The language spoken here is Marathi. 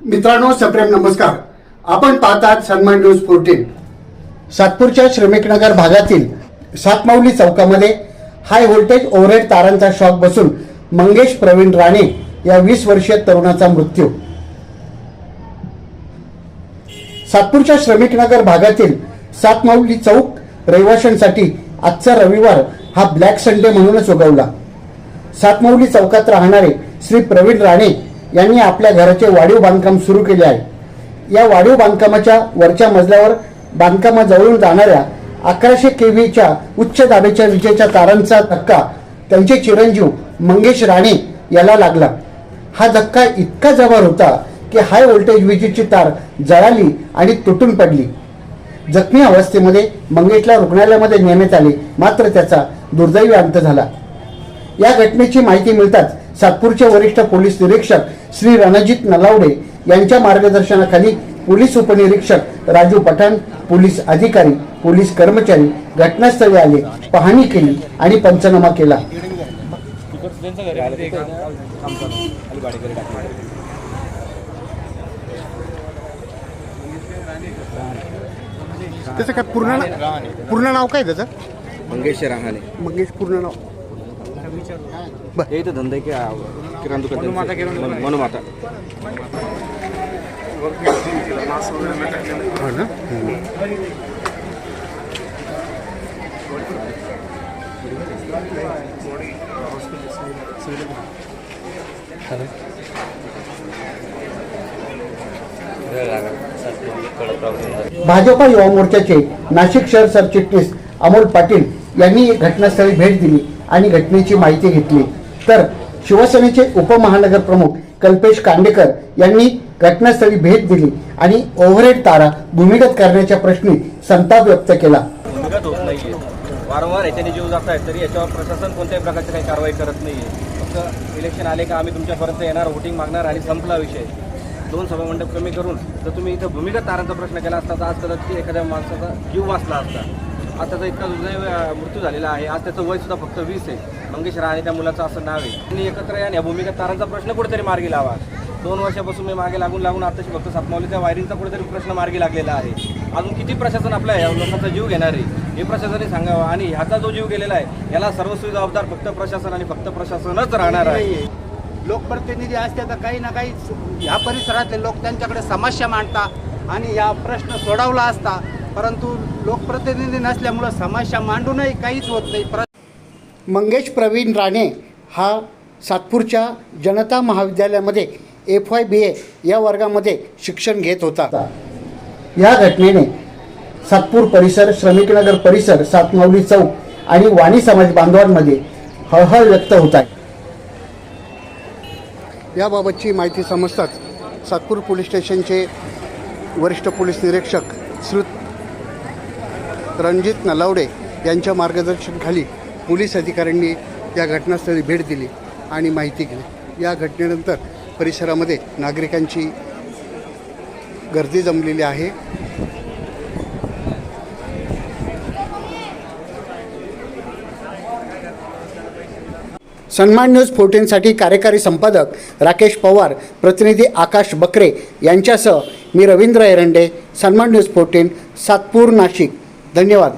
मित्रांनो सप्रेम नमस्कार. आपण पाहतात सन्मान न्यूज फोर्टीन सातपूरच्या श्रमिकनगर भागातील सातमाऊली चौकामध्ये हाय व्होल्टेज ओव्हरहेड तारांचा शॉक बसून मंगेश प्रवीण राणे या वीस वर्षीय तरुणाचा मृत्यू. सातपूरच्या श्रमिकनगर भागातील सातमाऊली चौक रहिवाशांसाठी आजचा रविवार हा ब्लॅक संडे म्हणूनच उगवला. सातमाऊली चौकात राहणारे श्री प्रवीण राणे यांनी आपल्या घराचे वाढीव बांधकाम सुरू केले आहे. या वाढीव बांधकामाच्या वरच्या मजल्यावर बांधकामाजवळून जाणाऱ्या अकराशे केव्हीच्या उच्च दाबेच्या विजेच्या तारांचा धक्का त्यांचे चिरंजीव मंगेश राणे याला लागला. हा धक्का इतका जबर होता की हाय व्होल्टेज विजेची तार जळाली आणि तुटून पडली. जखमी अवस्थेमध्ये मंगेशला रुग्णालयामध्ये नेण्यात आले. मात्र त्याचा दुर्दैवी अंत झाला. या घटनेची माहिती मिळताच सातपूरचे वरिष्ठ पोलीस निरीक्षक श्री रणजित नलावडे यांच्या मार्गदर्शनाखाली पोलीस उपनिरीक्षक राजू पठाण पोलीस अधिकारी पोलीस कर्मचारी घटनास्थळी आले पाहणी केली आणि पंचनामा केला. त्यांचं काय पूर्ण नाव पूर्ण नाव काय त्याचं? मंगेश रहाणे. मंगेश पूर्ण नाव. हे इथं धंदा आहे की किराणा दुकान मनुमाता किराणा दुकान. आहे. मनुमाता. हो ना? भाजपा युवा मोर्चाचे नाशिक शहर सरचिटणीस अमोल पाटील यांनी घटनास्थळी भेट दिली. आणि घटनेची माहिती घेतली. तर शिवसेनेचे उपमहानगर प्रमुख कल्पेश कांडेकर यांनी घटनास्थळी भेट दिली आणि ओव्हरहेड तारा भूमिगत करण्याच्या प्रश्नी संताप व्यक्त केला. भूमिगत होत नाहीये. वारंवार याच्याने जीव जात आहेत तरी याच्यावर प्रशासन कोणत्याही प्रकारची काही कारवाई करत नाहीये. फक्त इलेक्शन आले का आम्ही तुमच्यापर्यंत येणार व्होटिंग मागणार आणि संपला विषय. दोन सभामंडप कमी करून जर तुम्ही इथं भूमिगत तारांचा प्रश्न केला असता तर आज कदाचित एखाद्या माणसाचा जीव वाचला असता. आज त्याचा इतका दुर्दैव मृत्यू झालेला आहे. आज त्याचं वय सुद्धा फक्त वीस आहे. मंगेश राणे त्या मुलाचं असं नाव आहे. त्यांनी एकत्र या भूमिगत तारांचा प्रश्न कुठेतरी मार्गी लावा. दोन वर्षापासून मी मागे लागून लागून आताशी फक्त सातमावलीच्या वायरिंगचा कुठेतरी प्रश्न मार्गी लागलेला आहे. अजून किती प्रशासन आपल्या या लोकांचा जीव घेणार आहे हे प्रशासनाने सांगावं. आणि ह्याचा जो जीव गेलेला आहे याला सर्वस्वी जबाबदार फक्त प्रशासन आणि फक्त प्रशासनच राहणार आहे. लोकप्रतिनिधी असते तर काही ना काही ह्या परिसरातले लोक त्यांच्याकडे समस्या मांडतात आणि या प्रश्न सोडवला असता. परंतु लोकप्रतिनिधी नसल्यामुळं समस्या मांडूनही काहीच होत नाही. पर मंगेश प्रवीण राणे हा सातपूरच्या जनता महाविद्यालयामध्ये एफ वाय बी ए या वर्गामध्ये शिक्षण घेत होता. या घटनेने सातपूर परिसर श्रमिकनगर परिसर सातमावली चौक आणि वाणी समाज बांधवांमध्ये हळहळ व्यक्त होत आहे. याबाबतची माहिती समजताच सातपूर पोलीस स्टेशनचे वरिष्ठ पोलीस निरीक्षक श्रुत रणजित नलावडे यांच्या मार्गदर्शनाखाली पोलीस अधिकाऱ्यांनी या घटनास्थळी भेट दिली आणि माहिती घेतली. या घटनेनंतर परिसरामध्ये नागरिकांची गर्दी जमलेली आहे. सन्मान न्यूज फोर्टीनसाठी कार्यकारी संपादक राकेश पवार प्रतिनिधी आकाश बकरे यांच्यासह मी रवींद्र एरंडे सन्मान न्यूज फोर्टीन सातपूर नाशिक. धन्यवाद.